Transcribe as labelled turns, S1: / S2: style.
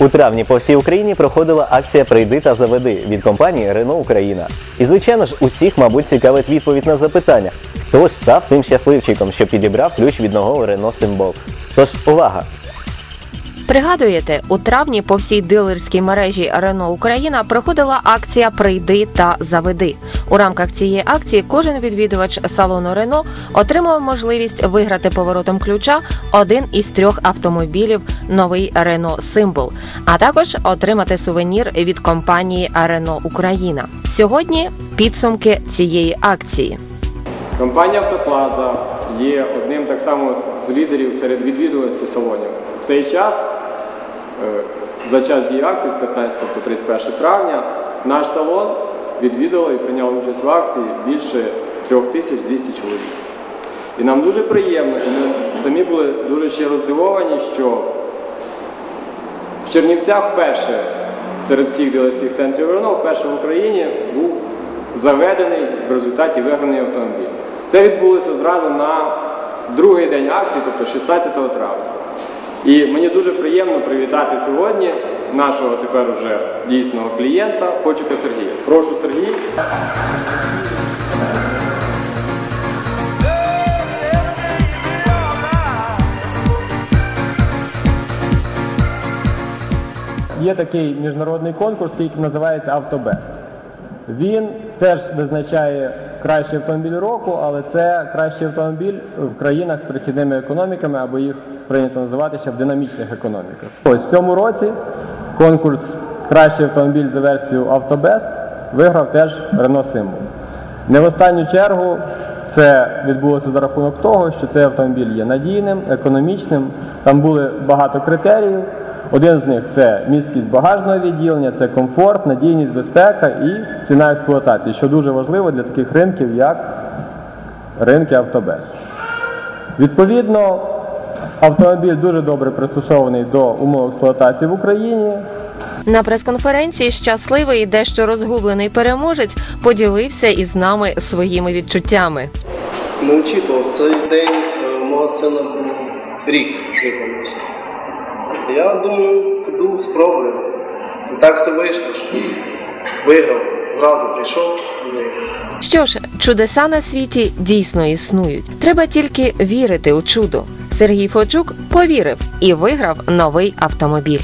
S1: У травні по всій Україні проходила акція Прийди та заведи від компанії Рено Україна. І звичайно ж, усіх, мабуть, цікавить відповідь на запитання, хто ж став тим щасливчиком, що підібрав ключ від нового Рено Симбол. Тож увага!
S2: Пригадуєте, у травні по всій дилерській мережі Рено Україна проходила акція Прийди та заведи. У рамках цієї акції кожен відвідувач салону Рено отримав можливість виграти поворотом ключа один із трьох автомобілів новий Рено Символ, а також отримати сувенір від компанії Рено Україна. Сьогодні підсумки цієї акції.
S3: Компанія Автоплаза є одним так само з лідерів серед відвідуваності салонів. В цей час, е, за час дії акції з 15 по 31 травня, наш салон відвідало і прийняло участь в акції більше 3200 чоловік. І нам дуже приємно, і ми самі були дуже щиро здивовані, що в Чернівцях вперше серед всіх дилерських центрів Рено, вперше в Україні був заведений в результаті виграний автомобіль. Це відбулося зразу на другий день акції, тобто 16 травня. І мені дуже приємно привітати сьогодні нашого тепер уже дійсного клієнта Фочука Сергія. Прошу Сергій. Є такий міжнародний конкурс, який називається Автобест. Він теж визначає кращий автомобіль року, але це кращий автомобіль в країнах з перехідними економіками, або їх прийнято називати ще в динамічних економіках. Ось в цьому році конкурс Кращий автомобіль за версією Автобест виграв теж Renault Symbol. Не в останню чергу це відбулося за рахунок того, що цей автомобіль є надійним, економічним. Там були багато критеріїв. Один з них це місткість багажного відділення, це комфорт, надійність, безпека і ціна експлуатації, що дуже важливо для таких ринків, як ринки Автобест. Відповідно, автомобіль дуже добре пристосований до умов експлуатації в Україні.
S2: На прес-конференції щасливий і дещо розгублений переможець поділився із нами своїми відчуттями.
S4: Не очікував. Цей день е, мого сина був рік виповнився. Я думаю, піду спробую. І так все вийшло, що виграв. Одразу прийшов.
S2: Що ж, чудеса на світі дійсно існують. Треба тільки вірити у чудо. Сергій Фочук повірив і виграв новий автомобіль.